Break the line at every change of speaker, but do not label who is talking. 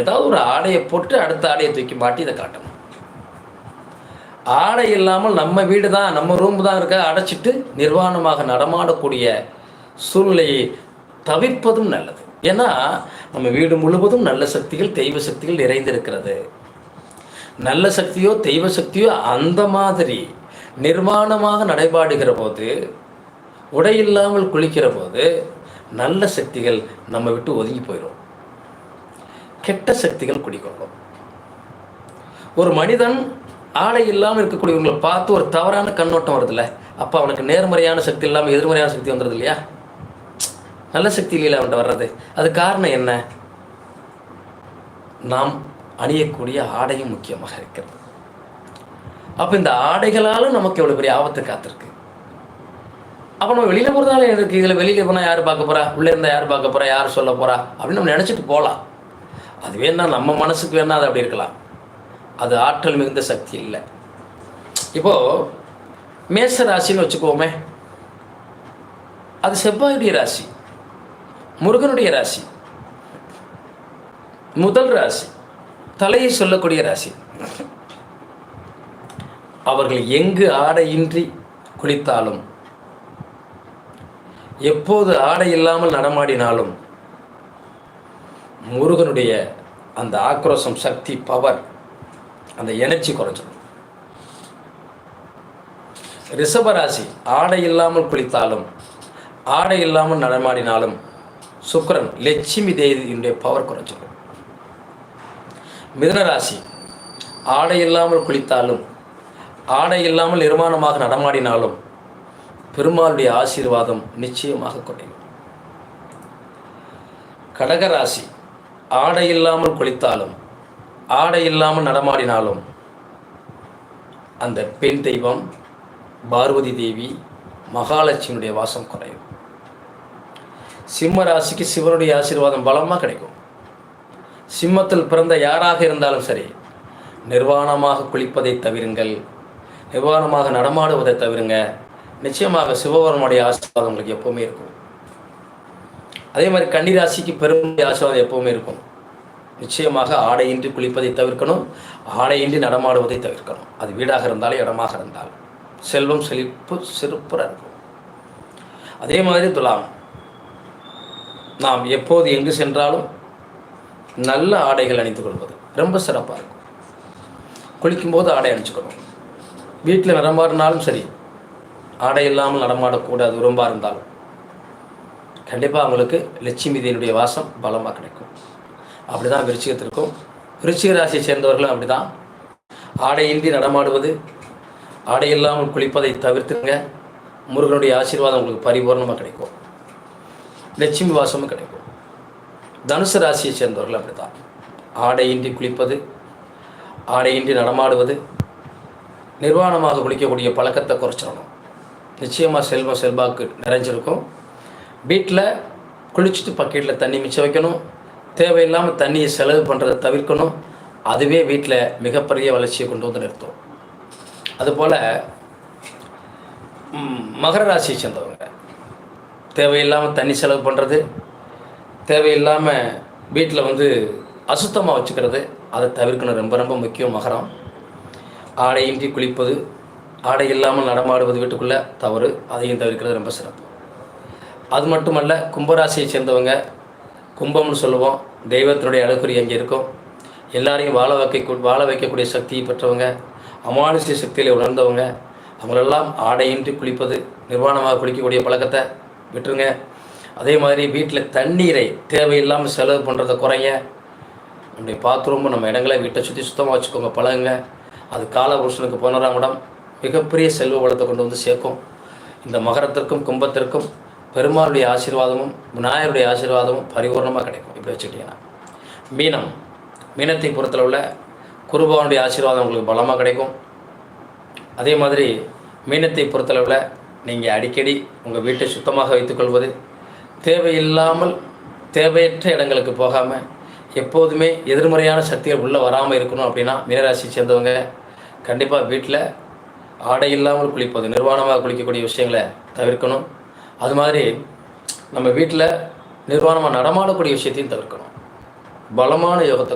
ஏதாவது ஒரு ஆடையை போட்டு அடுத்த ஆடையை தூக்கி மாட்டி இதை காட்டணும். ஆடை இல்லாமல் நம்ம வீடு தான் நம்ம ரூம் தான் இருக்க அடைச்சிட்டு நிர்வாணமாக நடமாடக்கூடிய சூழ்நிலையை தவிர்ப்பதும் நல்லது. ஏன்னா நம்ம வீடு முழுவதும் நல்ல சக்திகள் தெய்வ சக்திகள் நிறைந்திருக்கிறது. நல்ல சக்தியோ தெய்வ சக்தியோ அந்த மாதிரி நிர்வாணமாக நடைபாடுகிற போது உடை இல்லாமல் குளிக்கிற போது நல்ல சக்திகள் நம்ம விட்டு ஒதுங்கி போயிடும் கெட்ட சக்திகள் குடிக்கொள்ளும் ஒரு மனிதன் ஆடை இல்லாமல் இருக்கக்கூடியவங்களை பார்த்து ஒரு தவறான கண்ணோட்டம் வருதுல்ல? அப்போ அவனுக்கு நேர்மறையான சக்தி இல்லாமல் எதிர்மறையான சக்தி வந்துடுது இல்லையா? நல்ல சக்தி இல்லையில அவன்கிட்ட வர்றது. அது காரணம் என்ன? நாம் அணியக்கூடிய ஆடையும் முக்கியமாக இருக்கிறது. அப்போ இந்த ஆடைகளாலும் நமக்கு எவ்வளோ பெரிய ஆபத்து காத்திருக்கு? அப்போ நம்ம வெளியில் போகிறதால எனக்கு இதில் வெளியில் போனால் யார் பார்க்க போகிறா உள்ளே இருந்தால் யார் பார்க்க போகிறா யார் சொல்ல போகிறா அப்படின்னு நம்ம நினச்சிட்டு போகலாம் அது வேணால் நம்ம மனசுக்கு வேணால் அது அப்படி இருக்கலாம். அது ஆற்றல் மிகுந்த சக்தி இல்லை. இப்போது மேச ராசின்னு வச்சுக்கோமே. அது செவ்வாயுடைய ராசி முருகனுடைய ராசி முதல் ராசி தலையை சொல்லக்கூடிய ராசி. அவர்கள் எங்கு ஆடையின்றி குளித்தாலும் எப்போது ஆடை இல்லாமல் நடமாடினாலும் முருகனுடைய அந்த ஆக்ரோஷம் சக்தி பவர் அந்த எனர்ஜி குறைஞ்சிடும். ரிஷபராசி ஆடை இல்லாமல் குளித்தாலும் ஆடை இல்லாமல் நடமாடினாலும் சுக்கரன் லட்சுமி தேவியினுடைய பவர் குறைஞ்சிடும். மிதுனராசி ஆடை இல்லாமல் குளித்தாலும் ஆடை இல்லாமல் நிர்மாணமாக நடமாடினாலும் பெருமாளுடைய ஆசீர்வாதம் நிச்சயமாக குறையும். கடகராசி ஆடை இல்லாமல் குளித்தாலும் ஆடை இல்லாமல் நடமாடினாலும் அந்த பெண் தெய்வம் பார்வதி தேவி மகாலட்சுமியுடைய வாசம் குறையும். சிம்ம ராசிக்கு சிவனுடைய ஆசீர்வாதம் பலமாக கிடைக்கும். சிம்மத்தில் பிறந்த யாராக இருந்தாலும் சரி நிர்வாணமாக குளிப்பதை தவிருங்கள் நிர்வாணமாக நடமாடுவதை தவிருங்க. நிச்சயமாக சிவபெருமானுடைய ஆசீர்வாதம் உங்களுக்கு எப்போவுமே இருக்கும். அதே மாதிரி கன்னிராசிக்கு பெரும் ஆசீர்வாதம் எப்பவுமே இருக்கும். நிச்சயமாக ஆடையின்றி குளிப்பதை தவிர்க்கணும். ஆடையின்றி நடமாடுவதை தவிர்க்கணும். அது வீடாக இருந்தாலும் இடமாக இருந்தாலும். செல்வம் செழிப்பு சிறப்புற இருக்கும். அதே மாதிரி துலாம். நாம் எப்போது எங்கு சென்றாலும் நல்ல ஆடைகள் அணிந்து கொள்வது ரொம்ப சிறப்பாக இருக்கும். குளிக்கும்போது ஆடை அணிச்சுக்கணும் வீட்டில் நடமாடினாலும் சரி ஆடை இல்லாமல் நடமாடக்கூடாது. ரொம்ப இருந்தாலும் கண்டிப்பாக அவங்களுக்கு லட்சுமி தேவியுடைய வாசம் பலமாக கிடைக்கும். அப்படி தான் விருச்சிகத்திற்கும் விருச்சிக ராசியை சேர்ந்தவர்களும் அப்படி தான் ஆடையின்றி நடமாடுவது ஆடை இல்லாமல் குளிப்பதை தவிர்த்துங்க. முருகனுடைய ஆசீர்வாதம் உங்களுக்கு பரிபூர்ணமாக கிடைக்கும். லட்சுமி வாசமும் கிடைக்கும். தனுசு ராசியை சேர்ந்தவர்கள் அப்படி தான் ஆடையின்றி குளிப்பது ஆடையின்றி நடமாடுவது நிர்வாணமாக குளிக்கக்கூடிய பழக்கத்தை குறைச்சிடணும். நிச்சயமாக செல்வம் செல்வாக்கு நிறைஞ்சிருக்கும். வீட்டில் குளிச்சுட்டு பக்கெட்டில் தண்ணி மிச்சம் வைக்கணும். தேவையில்லாமல் தண்ணியை செலவு பண்ணுறதை தவிர்க்கணும். அதுவே வீட்டில் மிகப்பெரிய வளர்ச்சியை கொண்டு வந்து நிறுத்தும். அதுபோல் மகர ராசியை சேர்ந்தவங்க. தேவையில்லாமல் தண்ணி செலவு பண்ணுறது தேவையில்லாமல் வீட்டில் வந்து அசுத்தமாக வச்சுக்கிறது அதை தவிர்க்கணும். ரொம்ப ரொம்ப முக்கியம் மகரம். ஆடையின்றி குளிப்பது ஆடை இல்லாமல் நடமாடுவது வீட்டுக்குள்ளே தவறு. அதையும் தவிர்க்கிறது ரொம்ப சிறப்பு. அது மட்டுமல்ல கும்பராசியை சேர்ந்தவங்க கும்பம்னு சொல்லுவோம் தெய்வத்தினுடைய அழகுறி அங்கே இருக்கும். எல்லாரையும் வாழ வைக்க வாழ வைக்கக்கூடிய சக்தியை பெற்றவங்க அமானுஷ்ய சக்தியில் உணர்ந்தவங்க அவங்களெல்லாம் ஆடையின்றி குளிப்பது நிர்வாணமாக குளிக்கக்கூடிய பழக்கத்தை விட்டுருங்க. அதே மாதிரி வீட்டில் தண்ணீரை தேவையில்லாமல் செலவு பண்ணுறதை குறைங்க. நம்முடைய பாத்ரூம் நம்ம இடங்களை வீட்டை சுற்றி சுத்தமாக வச்சுக்கோங்க பழகுங்க. அது காலபுருஷனுக்கு பதினோராம் இடம் மிகப்பெரிய செல்வ வளத்தை கொண்டு வந்து சேர்க்கும். இந்த மகரத்திற்கும் கும்பத்திற்கும் பெருமாளுடைய ஆசீர்வாதமும் விநாயகருடைய ஆசீர்வாதமும் பரிபூர்ணமாக கிடைக்கும். இப்படி வச்சுக்கிட்டீங்கன்னா. மீனம் மீனத்தை பொறுத்தளவில் குருபவனுடைய ஆசீர்வாதம் உங்களுக்கு பலமாக கிடைக்கும். அதே மாதிரி மீனத்தை பொறுத்தளவில் நீங்கள் அடிக்கடி உங்கள் வீட்டை சுத்தமாக வைத்துக்கொள்வது தேவையில்லாமல் தேவையற்ற இடங்களுக்கு போகாமல் எப்போதுமே எதிர்மறையான சக்திகள் உள்ளே வராமல் இருக்கணும் அப்படின்னா மீனராசி சேர்ந்தவங்க கண்டிப்பாக வீட்டில் ஆடை இல்லாமல் குளிப்பது நிர்வாணமாக குளிக்கக்கூடிய விஷயங்களை தவிர்க்கணும். அது மாதிரி நம்ம வீட்டில் நிர்வாணமாக நடமாடக்கூடிய விஷயத்தையும் தவிர்க்கணும். பலமான யோகத்தை